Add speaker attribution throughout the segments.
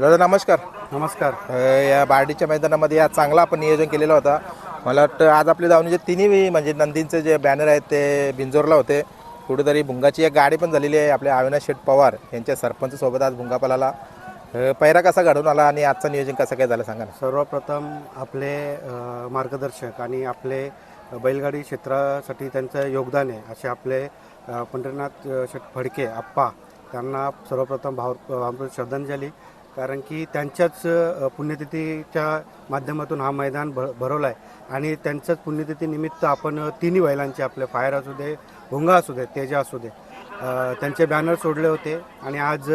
Speaker 1: दादा नमस्कार.
Speaker 2: नमस्कार.
Speaker 1: अ, या बार्डीच्या मैदानामध्ये आज चांगला आपण नियोजन केलेलं होता. मला वाटतं आज आपले धावणीचे तिन्ही म्हणजे नंदींचे जे बॅनर आहेत ते बिंजोरला होते. कुठेतरी भुंगाची एक गाडी पण झालेली आहे आपल्या अविनाश शेठ पवार यांच्या सरपंच सोबत आज भुंगा पलाला अ, पैरा कसा घडून आला आणि आजचं नियोजन कसं काय झालं सांगा ना.
Speaker 2: सर्वप्रथम आपले अ, मार्गदर्शक आणि आपले बैलगाडी क्षेत्रासाठी त्यांचं योगदान आहे. असे आपले अ, पंढरीनाथ अ, शेठ फडके आप्पा त्यांना सर्वप्रथम भाव भावपूर्ण श्रद्धांजली. कारण की त्यांच्याच पुण्यतिथीच्या माध्यमातून हा मैदान भ भरवला आहे आणि त्यांच्याच पुण्यतिथीनिमित्त आपण तिन्ही बैलांचे आपले फायर असू दे भुंगा असू दे तेजा असू दे त्यांचे बॅनर सोडले होते. आणि आज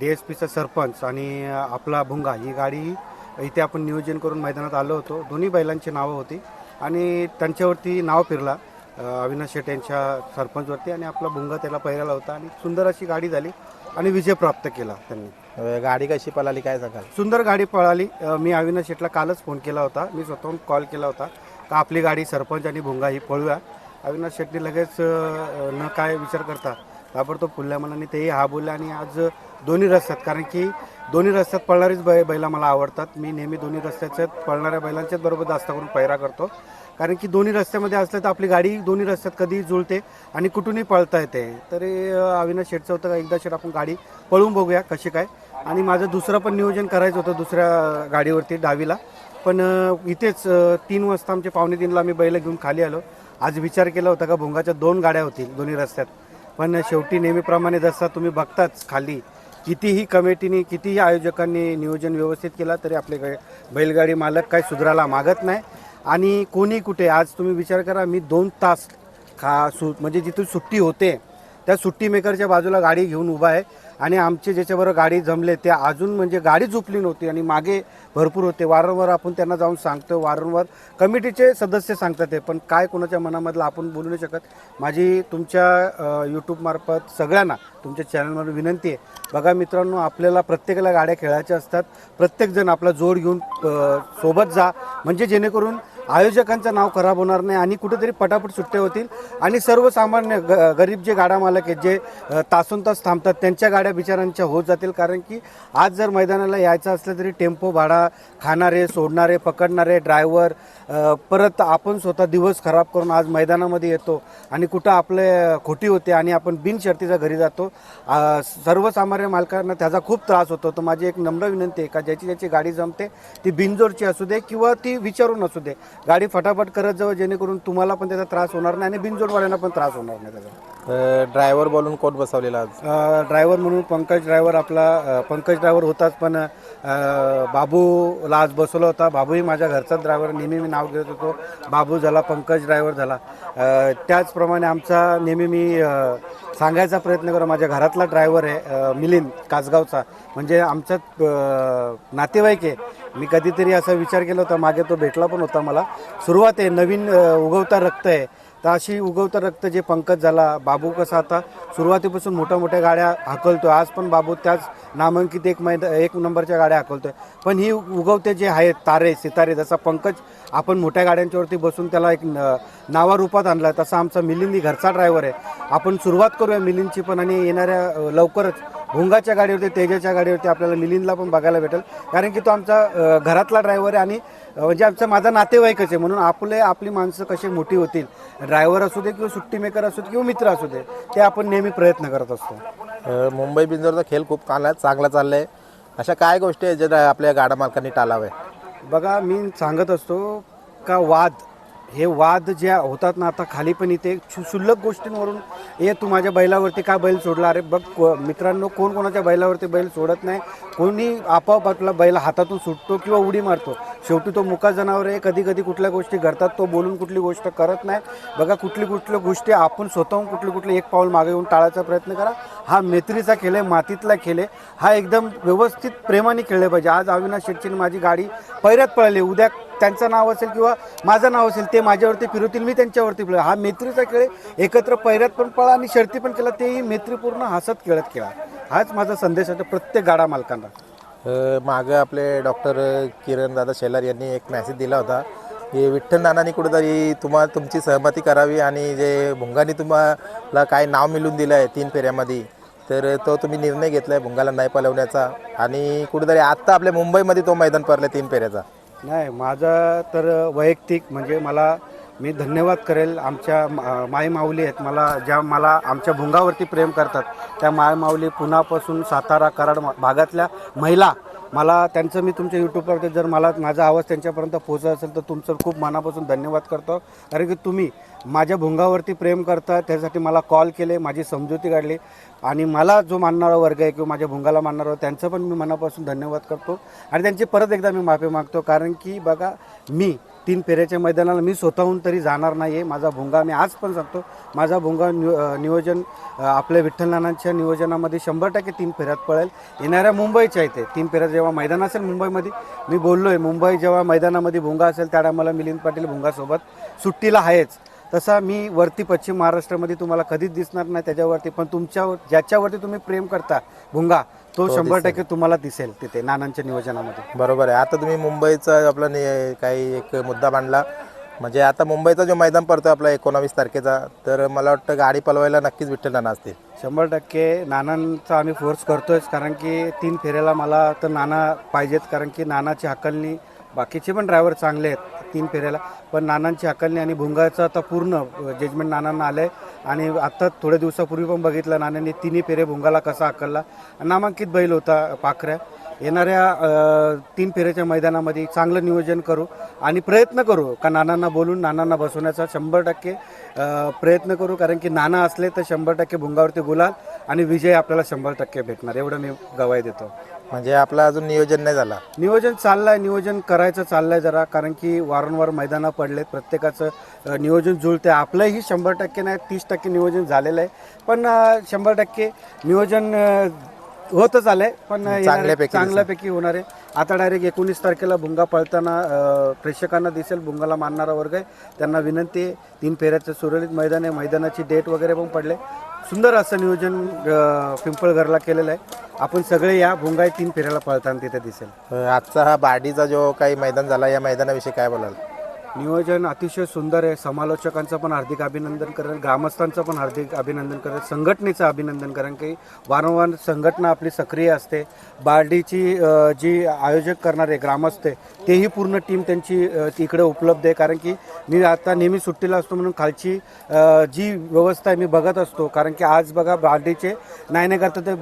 Speaker 2: डी एस पीचा सरपंच आणि आपला भुंगा ही गाडी इथे आपण नियोजन करून मैदानात आलो होतो. दोन्ही बैलांची नावं होती. आणि त्यांच्यावरती नाव फिरला अविनाश शेट यांच्या सरपंचवरती. आणि आपला भुंगा त्याला पहिराला होता आणि सुंदर अशी गाडी झाली आणि विजय प्राप्त केला त्यांनी.
Speaker 1: गाडी कशी पळाली काय सांगाल?
Speaker 2: सुंदर गाडी पळाली. अ, मी अविनाश शेटला कालच फोन केला होता. मी स्वतःहून कॉल केला होता. का आपली गाडी सरपंच आणि भोंगा ही पळूया? अविनाश शेटने लगेच अ, न काय विचार करता ताबडतोब फुलल्या मनाने तेही हा बोलले आणि आज दोन्ही रस्त्यात कारण की दोन्ही रस्त्यात पळणारीच बै बैला मला आवडतात. मी नेहमी दोन्ही रस्त्याच्याच पळणाऱ्या बैलांच्याच बरोबर जास्त करून पैरा करतो. कारण की दोन्ही रस्त्यामध्ये असलं तर आपली गाडी दोन्ही रस्त्यात कधी जुळते आणि कुठूनही पळता येते. तर अविनाश शेटचं होतं का? एकदा शेट आपण गाडी पळवून बघूया कशी काय. आणि माझं दुसरं पण नियोजन करायचं होतं दुसऱ्या गाडीवरती डावीला. पण इथेच तीन वाजता आमचे पावणे तीनला आम्ही बैल घेऊन खाली आलो. आज विचार केला होता का भोंगाच्या दोन गाड्या होतील दोन्ही रस्त्यात. पण शेवटी नेहमीप्रमाणे जसा तुम्ही बघताच खाली कितीही कमिटीने कितीही आयोजकांनी नियोजन व्यवस्थित केला तरी आपले बैलगाडी मालक काही सुधारायला मागत नाही. आणि कोणी कुठे आज तुम्ही विचार करा मी दोन तास खा सु म्हणजे जिथून सुट्टी होते त्या सुट्टी मेकरच्या बाजूला गाडी घेऊन उभा आहे. आणि आमचे ज्याच्याबरोबर गाडी जमले ते अजून म्हणजे गाडी झोपली नव्हती आणि मागे भरपूर होते. वारंवार आपण त्यांना जाऊन सांगतो वारंवार कमिटीचे सदस्य सांगतात ते पण काय कोणाच्या मनामधलं आपण बोलू नाही शकत. माझी तुमच्या यूट्यूबमार्फत सगळ्यांना तुमच्या चॅनलमधून विनंती आहे. बघा मित्रांनो आपल्याला प्रत्येकाला गाड्या खेळायच्या असतात. प्रत्येकजण आपला जोड घेऊन सोबत जा. म्हणजे जेणेकरून आयोजकांचं नाव खराब होणार नाही आणि कुठेतरी पटापट सुट्ट्या होतील. आणि सर्वसामान्य ग गरीब जे गाडा मालक आहेत जे तासून तास थांबतात त्यांच्या गाड्या बिचारांच्या होत जातील. कारण की आज जर मैदानाला यायचं असलं तरी टेम्पो भाडा खाणारे सोडणारे पकडणारे ड्रायव्हर परत आपण स्वतः दिवस खराब करून आज मैदानामध्ये येतो आणि कुठं आपले खोटी होते आणि आपण बिनशर्तीच्या घरी जातो सर्वसामान्य मालकांना त्याचा खूप त्रास होतो. तर माझी एक नम्र विनंती आहे का ज्याची ज्याची गाडी जमते ती बिनजोडची असू दे किंवा ती विचारून असू दे. गाडी फटाफट करत जावं जेणेकरून तुम्हाला पण त्याचा त्रास होणार नाही आणि बिनजोडवाल्यांना पण त्रास होणार नाही त्याचा.
Speaker 1: ड्रायव्हर बोलून कोण बसवलेला आज?
Speaker 2: ड्रायव्हर म्हणून पंकज ड्रायव्हर आपला अ, पंकज ड्रायव्हर होताच पण अ, बाबूला आज बसवला होता. बाबूही माझ्या घरचाच ड्रायव्हर नेहमी मी नाव घेत होतो. बाबू झाला पंकज ड्रायव्हर झाला. अ, त्याचप्रमाणे आमचा नेहमी मी अ, सांगायचा प्रयत्न करा माझ्या घरातला ड्रायव्हर आहे अ, मिलिंद कासगावचा. म्हणजे आमचा अ, नातेवाईक आहे. मी कधीतरी असा विचार केला होता मागे तो भेटला पण होता मला. सुरुवात आहे नवीन अ, उगवता रक्त आहे. तर अशी उगवतं रक्त जे पंकज झाला बाबू कसा आता सुरुवातीपासून मोठ्या मोठ्या गाड्या हाकलतो आज पण बाबू त्याच नामांकित एक मैदा एक नंबरच्या गाड्या हाकलतोय. पण ही उगवते जे आहेत तारे सितारे जसा पंकज आपण मोठ्या गाड्यांच्यावरती बसून त्याला एक नावारूपात आणला तसा आमचा मिलिंदी घरचा ड्रायव्हर आहे. आपण सुरुवात करूया मिलिंदची पण आणि येणाऱ्या लवकरच भुंगाच्या गाडीवरती तेजाच्या गाडीवरती आपल्याला मिलिंदला पण बघायला भेटेल. कारण की तो आमचा घरातला ड्रायव्हर आहे आणि म्हणजे आमचा माझा नातेवाईकच आहे. म्हणून आपले आपली माणसं कशी मोठी होतील ड्रायव्हर असू दे किंवा सुट्टी मेकर असू दे किंवा मित्र असू दे ते आपण नेहमी प्रयत्न करत असतो.
Speaker 1: मुंबई बिंजोरचा खेळ खूप चांगला चांगला चाललाय. अशा काय गोष्टी आहेत ज्या आपल्या गाडा मालकांनी टाळाव्या
Speaker 2: बघा मी सांगत असतो का वाद हे वाद जे होतात ना आता खाली पण इथे क्षु- गोष्टींवरून ए तू माझ्या बैलावरती का बैल सोडला अरे बघ को- मित्रांनो कोण कोणाच्या बैलावरती बैल सोडत नाही? कोणी आपोआप आपला बैल हातातून सुटतो किंवा उडी मारतो? शेवटी तो मुका जनावर आहे. कधी कधी कुठल्या गोष्टी घडतात तो बोलून कुठली गोष्ट करत नाही बघा कुठली कुठल्या गोष्टी आपण स्वतःहून कुठली कुठली एक पाऊल मागे येऊन टाळायचा प्रयत्न करा. हा मैत्रीचा खेळ आहे मातीतला खेळ आहे. हा एकदम व्यवस्थित प्रेमाने खेळले पाहिजे. आज अविनाश शेट्टीने माझी गाडी पैऱ्यात पळली. उद्या त्यांचं नाव असेल किंवा माझं नाव असेल ते माझ्यावरती फिरवतील मी त्यांच्यावरती फिरव हा मैत्रीचा खेळ आहे. एकत्र पैऱ्यात पण पळा आणि शर्ती पण केला तेही मैत्रीपूर्ण हसत खेळत खेळा. हाच माझा संदेश आहे. प्रत्येक गाडा मालकांना.
Speaker 1: मागं आपले डॉक्टर किरण दादा शेलार यांनी एक मेसेज दिला होता की विठ्ठल नानांनी कुठेतरी तुम्हा तुमची सहमती करावी आणि जे भुंगाने तुम्हाला काय नाव मिळून दिलं आहे तीन फेऱ्यामध्ये तर तो तुम्ही निर्णय घेतला आहे भुंगाला नाही पलवण्याचा. आणि कुठेतरी आत्ता आपल्या मुंबईमध्ये तो मैदान पडला तीन फेऱ्याचा.
Speaker 2: नाही माझा तर वैयक्तिक म्हणजे मला मी धन्यवाद करेल. आमच्या मा- माय माऊली आहेत. मला ज्या मला आमच्या भुंगावरती प्रेम करतात त्या माय माऊली पुण्यापासून सातारा कराड भागातल्या महिला मला त्यांचं मी तुमच्या यूट्यूबवरती जर मला माझा आवाज त्यांच्यापर्यंत पोहोचत असेल तर तुमचं खूप मनापासून धन्यवाद करतो. कारण की तुम्ही माझ्या भुंगावरती प्रेम करता त्यासाठी मला कॉल केले माझी समजुती काढली. आणि मला जो मानणारा वर्ग आहे किंवा माझ्या भुंगाला मानणारा त्यांचं पण मी मनापासून धन्यवाद करतो. आणि त्यांची परत एकदा मी माफी मागतो. कारण की बघा मी तीन फेऱ्याच्या मैदानाला मी स्वतःहून तरी जाणार नाही आहे माझा भुंगा मी आज पण सांगतो. माझा भुंगा नियो नियोजन आपल्या विठ्ठलनानांच्या नियोजनामध्ये शंभर टक्के तीन फेऱ्यात पळेल. येणाऱ्या मुंबईच्या इथे तीन फेऱ्यात जेव्हा मैदान असेल मुंबईमध्ये मी बोललो आहे मुंबई जेव्हा मैदानामध्ये भुंगा असेल त्या टायमाला मिलिंद पाटील भुंगासोबत सुट्टीला आहेच. तसा मी वरती पश्चिम महाराष्ट्रामध्ये तुम्हाला कधीच दिसणार नाही त्याच्यावरती पण तुमच्यावर ज्याच्यावरती तुम्ही प्रेम करता भुंगा तो शंभर टक्के तुम्हाला दिसेल तिथे नानांच्या नियोजनामध्ये.
Speaker 1: बरोबर आहे. आता तुम्ही मुंबईचा आपला नि- काही एक मुद्दा मांडला. म्हणजे आता मुंबईचा जो मैदान पडतो आपला एकोणावीस तारखेचा तर मला वाटतं गाडी पलवायला नक्कीच विठ्ठल नाना असतील.
Speaker 2: शंभर टक्के नानांचा आम्ही फोर्स करतोयच कारण की तीन फेऱ्याला मला तर नाना पाहिजेत कारण की नानाची हकलनी बाकीचे पण ड्रायव्हर चांगले आहेत. तीन फेऱ्याला. पण नानांची हकलनी आणि भुंगाचं आता पूर्ण जजमेंट नानांना आलं आहे आणि आत्ता थोड्या दिवसापूर्वी पण बघितलं नानांनी तिन्ही फेरे भुंगाला कसा हकलला नामांकित बैल होता पाखऱ्या. येणाऱ्या तीन फेऱ्याच्या मैदानामध्ये चांगलं नियोजन करू आणि प्रयत्न करू का नानांना बोलून नानांना बसवण्याचा. शंभर टक्के प्रयत्न करू. कारण की नाना असले तर शंभर टक्के भुंगावरती गुलाल आणि विजय आपल्याला शंभर टक्के भेटणार. एवढं मी गवाही देतो.
Speaker 1: म्हणजे आपलं अजून नियोजन नाही झाला.
Speaker 2: नियोजन चाललंय नियोजन करायचं चाललंय जरा कारण की वारंवार मैदानं पडलेत. प्रत्येकाचं अ, नियोजन जुळते आपलंही शंभर टक्के नाही तीस टक्के नियोजन झालेलं आहे. पण अ, शंभर टक्के नियोजन अ, होतच आलंय. पण
Speaker 1: चांगल्यापैकी
Speaker 2: चांगल्यापैकी होणार आहे. आता डायरेक्ट एकोणीस तारखेला भुंगा पळताना प्रेक्षकांना दिसेल भुंगाला मानणारा वर्ग आहे. त्यांना विनंती आहे तीन फेऱ्याचं सुरळीत मैदान आहे. मैदानाची डेट वगैरे पण पडले. सुंदर असं नियोजन पिंपळघरला केलेलं आहे. आपण सगळे या भुंगा तीन फेऱ्याला पळताना तिथे दिसेल.
Speaker 1: आजचा हा बार्डीचा जो काही मैदान झाला या मैदानाविषयी काय बोलाल?
Speaker 2: नियोजन अतिशय सुंदर आहे. समालोचकांचं पण हार्दिक अभिनंदन करेल ग्रामस्थांचं पण हार्दिक अभिनंदन करेल संघटनेचं अभिनंदन करेल की वारंवार संघटना आपली सक्रिय असते. बार्डीची जी आयोजक करणारे ग्रामस्थ आहे तेही पूर्ण टीम त्यांची इकडे तिकडे उपलब्ध आहे. कारण की मी आता नेहमी सुट्टीला असतो म्हणून खालची जी व्यवस्था आहे मी बघत असतो. कारण की आज बघा बार्डीचे नाही नाही करता ते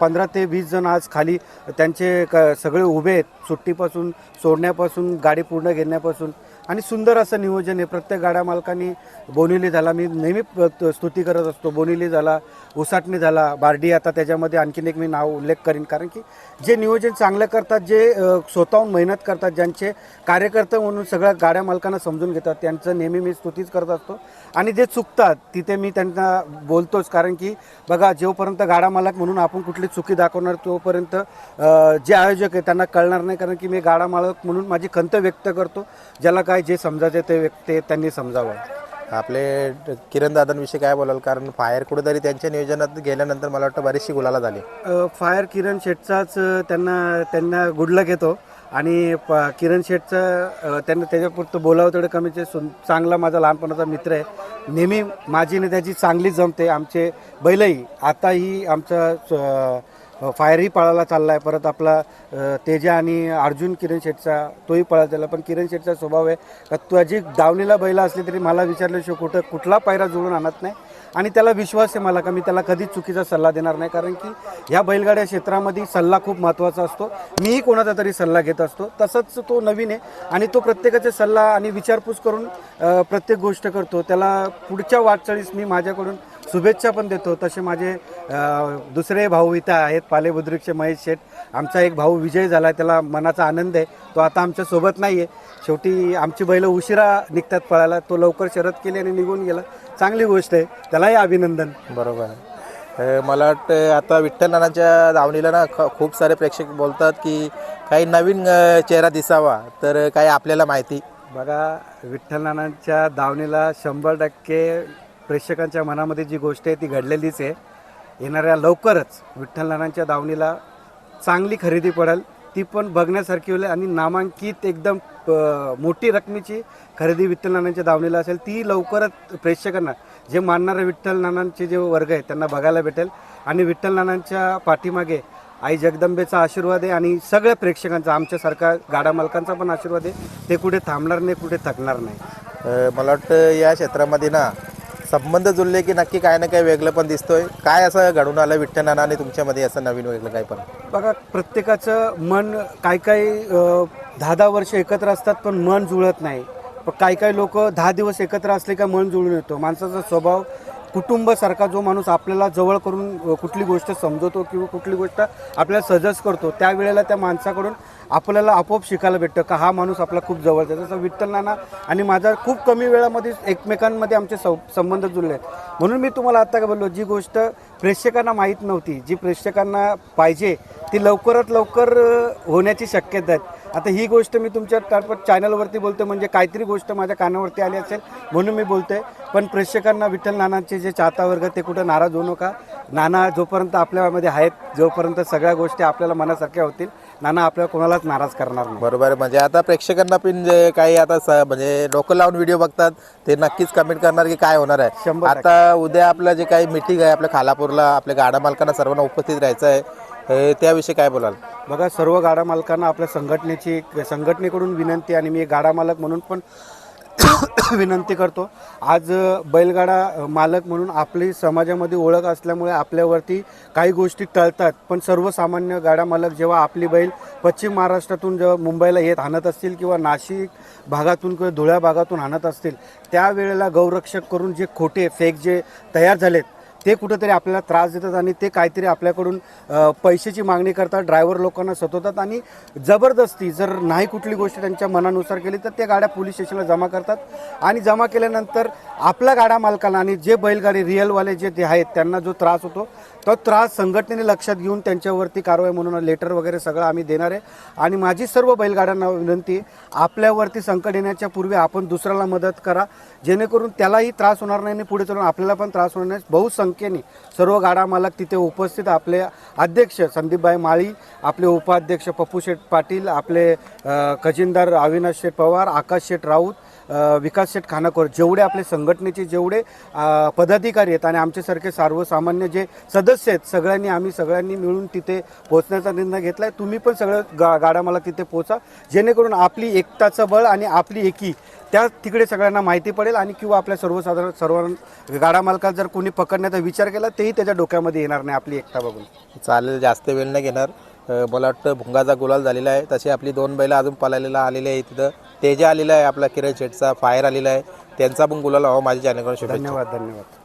Speaker 2: पंधरा ते वीस जण आज खाली त्यांचे क सगळे उभे आहेत. सुट्टीपासून सोडण्यापासून गाडी पूर्ण घेण्यापासून. आणि सुंदर असं नियोजन आहे. प्रत्येक गाड्या मालकांनी बोनिली झाला. मी नेहमी प- स्तुती करत असतो. बोनिली झाला उसाटणी झाला बार्डी आता त्याच्यामध्ये आणखीन एक मी नाव उल्लेख करीन. कारण की जे नियोजन चांगलं करतात जे स्वतःहून मेहनत करतात ज्यांचे कार्यकर्ते म्हणून सगळ्या गाड्या मालकांना समजून घेतात त्यांचं नेहमी मी स्तुतीच करत असतो. आणि जे चुकतात तिथे मी त्यांना बोलतोच. कारण की बघा जोपर्यंत गाडा मालक म्हणून आपण कुठली चुकी दाखवणार तोपर्यंत जे आयोजक आहे त्यांना कळणार नाही. कारण की मी गाडा मालक म्हणून माझी खंत व्यक्त करतो ज्याला काय जे समजायचे ते व्यक्त त्यांनी समजावं.
Speaker 1: आपले किरण दादांविषयी काय बोलाल? कारण फायर कुठेतरी त्यांच्या नियोजनात गेल्यानंतर मला वाटतं बरीचशी गुलाला झाली.
Speaker 2: फायर किरण शेठचाच अ, त्यांना त्यांना गुडलक येतो. आणि प किरण शेठचं अ, त्यांना त्याच्यापुरतं बोलावं तेवढं कमीचे सुन चांगला माझा लहानपणाचा मित्र आहे. नेहमी माझी आणि त्याची चांगली जमते. आमचे बैलही आताही आमचा फायरही पळायला चालला आहे परत आपला तेजा आणि अर्जुन किरण शेठचा तोही पळा चालला पण किरण शेठचा स्वभाव आहे का तुझी दावणीला बैला असली तरी मला विचारल्याशिवाय कुठं कुठला पायरा जुळून आणत नाही? आणि त्याला विश्वास आहे मला का मी त्याला कधीच चुकीचा सल्ला देणार नाही? कारण की ह्या बैलगाड्या क्षेत्रामध्ये सल्ला खूप महत्त्वाचा असतो. मीही कोणाचा तरी सल्ला घेत असतो. तसंच तो नवीन आहे आणि तो प्रत्येकाचा सल्ला आणि विचारपूस करून प्रत्येक गोष्ट करतो. त्याला पुढच्या वाटचाळीस मी माझ्याकडून शुभेच्छा पण देतो. तसे माझे दुसरे भाऊ इथं आहेत पालेबुद्रिकचे महेश शेठ. आमचा एक भाऊ विजय झाला त्याला मनाचा आनंद आहे. तो आता आमच्यासोबत नाही आहे शेवटी आमची बैलं उशिरा निघतात पळायला. तो लवकर शरद केली आणि निघून गेला. चांगली गोष्ट आहे. त्यालाही अभिनंदन.
Speaker 1: बरोबर. मला वाटतं आता विठ्ठल नानाच्या दावणीला ना खूप सारे प्रेक्षक बोलतात की काही नवीन चेहरा दिसावा तर काही आपल्याला माहिती.
Speaker 2: बघा विठ्ठल नानांच्या दावणीला शंभर टक्के प्रेक्षकांच्या मनामध्ये जी गोष्ट आहे ती घडलेलीच आहे. येणाऱ्या लवकरच विठ्ठल नानांच्या दावणीला चांगली खरेदी पडेल. ती पण बघण्यासारखी होईल आणि नामांकित एकदम मोठी रकमेची खरेदी विठ्ठल नानांच्या दावणीला असेल ती लवकरच प्रेक्षकांना जे मानणारे विठ्ठल नानांचे जे वर्ग आहेत त्यांना बघायला भेटेल. आणि विठ्ठल नानांच्या पाठीमागे आई जगदंबेचा आशीर्वाद आहे आणि सगळ्या प्रेक्षकांचा आमच्यासारखा गाडा मालकांचा पण आशीर्वाद आहे. ते कुठे थांबणार नाही कुठे थकणार नाही.
Speaker 1: मला वाटतं या क्षेत्रामध्ये ना संबंध जुळले की नक्की काय ना काय वेगळं पण दिसतोय. काय असं घडून आलं विठ्ठल नाना आणि तुमच्यामध्ये असं नवीन वेगळं काय पण?
Speaker 2: बघा प्रत्येकाचं मन काय काय दहा दहा वर्ष एकत्र असतात पण मन जुळत नाही. पण काही काही लोक दहा दिवस एकत्र असले का मन जुळून येतो. माणसाचा स्वभाव कुटुंबासारखा जो माणूस आपल्याला जवळ करून कुठली गोष्ट समजवतो किंवा कुठली गोष्ट आपल्याला सजेस्ट करतो त्यावेळेला त्या माणसाकडून आपल्याला आपोआप शिकायला भेटतं का हा माणूस आपला खूप जवळचा जसं विठ्ठल नाना आणि माझा खूप कमी वेळामध्ये एकमेकांमध्ये आमचे सं संबंध जुळले आहेत. म्हणून मी तुम्हाला आत्ता काय बोललो जी गोष्ट प्रेक्षकांना माहीत नव्हती जी प्रेक्षकांना पाहिजे ती लवकरात लवकर होण्याची शक्यता आहेत आता ही गोष्ट मी तुमच्या टार्फट चॅनलवरती बोलतो म्हणजे काहीतरी गोष्ट माझ्या कानावरती आली असेल म्हणून मी बोलतोय. पण प्रेक्षकांना विठ्ठल नानांचे जे चाहता वर्ग ते कुठं नाराज होऊ नका. नाना जोपर्यंत आपल्यामध्ये आहेत जोपर्यंत सगळ्या गोष्टी आपल्याला मनासारख्या होतील नाना आपल्याला कोणालाच नाराज करणार नाही.
Speaker 1: बरोबर. म्हणजे आता प्रेक्षकांना पण जे काही आता स- म्हणजे डोकं लावून व्हिडिओ बघतात ते नक्कीच कमेंट करणार की काय होणार आहे.
Speaker 2: शंभर
Speaker 1: आता उद्या आपलं जे काही मिटिंग आहे आपल्या खालापूरला आपल्या गाडा मालकांना सर्वांना उपस्थित राहायचं आहे. त्याविषयी काय बोलाल?
Speaker 2: बघा सर्व गाडा मालकांना आपल्या संघटनेची संघटनेकडून विनंती आणि मी गाडा मालक म्हणून पण विनंती करतो. आज बैलगाडा मालक म्हणून आपली समाजामध्ये ओळख असल्यामुळे आपल्यावरती काही गोष्टी टळतात. पण सर्वसामान्य गाडा मालक जेव्हा आपली बैल पश्चिम महाराष्ट्रातून जेव्हा मुंबईला येत आणत असतील किंवा नाशिक भागातून किंवा धुळ्या भागातून आणत असतील त्यावेळेला गौरक्षक करून जे खोटे फेक जे तयार झालेत ते कुठंतरी आपल्याला त्रास देतात आणि ते काहीतरी आपल्याकडून पैशाची मागणी करतात ड्रायव्हर लोकांना सतवतात आणि जबरदस्ती जर नाही कुठली गोष्ट त्यांच्या मनानुसार केली तर त्या गाड्या पोलीस स्टेशनला जमा करतात. आणि जमा केल्यानंतर आपल्या गाड्या मालकाला आणि जे बैलगाडी रिअलवाले जे आहेत त्यांना जो त्रास होतो तो त्रास संघटनेने लक्षात घेऊन त्यांच्यावरती कारवाई म्हणून लेटर वगैरे सगळं आम्ही देणार आहे. आणि माझी सर्व बैलगाड्यांना विनंती आपल्यावरती संकट येण्याच्या पूर्वी आपण दुसऱ्याला मदत करा जेणेकरून त्यालाही त्रास होणार नाही आणि पुढे चालून आपल्याला पण त्रास होणार नाही. संख्येने सर्व गाडा मालक तिथे उपस्थित. आपले अध्यक्ष संदीपभाई माळी आपले उपाध्यक्ष पप्पू शेठ पाटील आपले खजिनदार अविनाश शेठ पवार आकाश शेठ राऊत विकास शेठ खानाकोर जेवढे आपले संघटनेचे जेवढे पदाधिकारी आहेत आणि आमच्यासारखे सर्वसामान्य जे सदस्य आहेत सगळ्यांनी आम्ही सगळ्यांनी मिळून तिथे पोहोचण्याचा निर्णय घेतला आहे तुम्ही पण सगळं गा गाडा मला तिथे पोचा जेणेकरून आपली एकताचं बळ आणि आपली एकी त्या तिकडे सगळ्यांना माहिती पडेल आणि किंवा आपल्या सर्वसाधारण सर्व गाडा मालकाला जर कोणी पकडण्याचा विचार केला तेही त्याच्या डोक्यामध्ये येणार नाही आपली एकता बघून.
Speaker 1: चालेल जास्त वेळ नाही घेणार. मला वाटतं भुंगाचा गुलाल झालेला आहे. तशी आपली दोन बैलं अजून पळालेला आलेले आहे तिथं तेजा आलेला आहे आपला किरण शेटचा. फायर आलेला आहे. त्यांचा पण गुलाल हवा माझ्या चॅनलकडून
Speaker 2: धन्यवाद धन्यवाद.